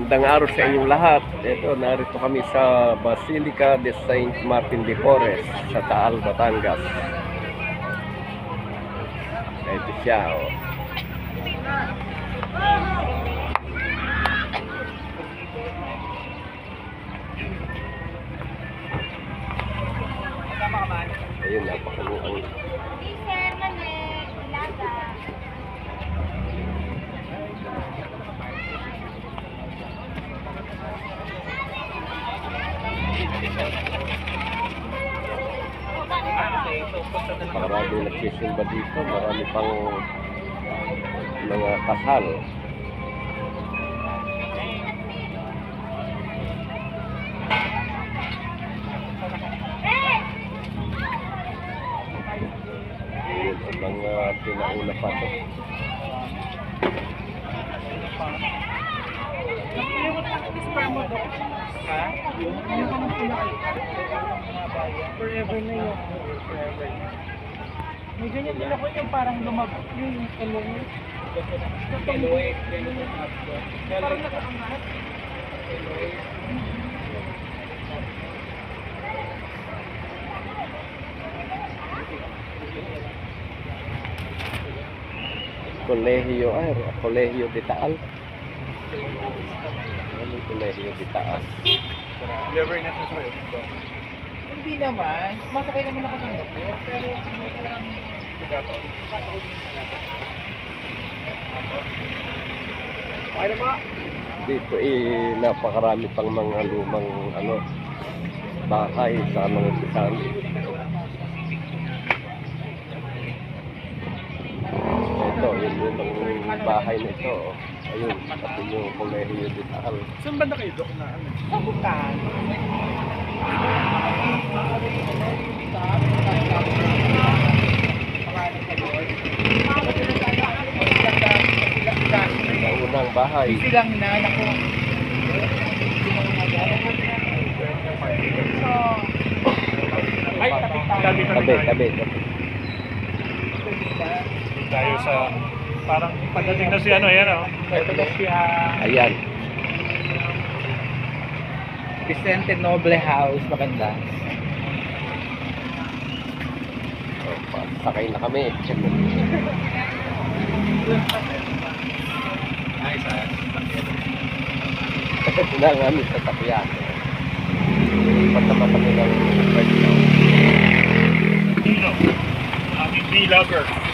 Gandang araw sa inyong lahat. Ito, narito kami sa Basilica de Saint Martin de Porres sa Taal, Batangas. Ito siya, oh. Ayun, napakaluang. Sir, mali. Ilaga. Marami nagsisimba dito. Marami pang mga kasal. Ang mga pinauna pa to. Forever na yun. May ganyan din ako yung parang lumabas yung. Eloy, Parang nakaangat. Kolehiyo, ay, Kolehiyo de Taal. Ano yung Kolehiyo de Taal? Never na sa Hindi naman. Masakay naman ako ng motor. Pero parang Ano ba? Dito eh, napakarami pang mga lumang ano, bahay sa mga pisan. Ito, yung lumang bahay na ito. oh. Ayun, pati yung Kolehiyo de Taal. Saan banda kayo, Dok? Na ano? Sa Butan. Ang unang bahay. Silang na, naku. Ay, tabi Tabi, tabi, tabi. tayo sa parang pagdating na si ano yan oh. Ito na siya. Ayan. Vicente Noble House, maganda. So, sakay na kami. Ito na ang aming sasakyan. Lipat naman kami ng Dino. Aming B-lover.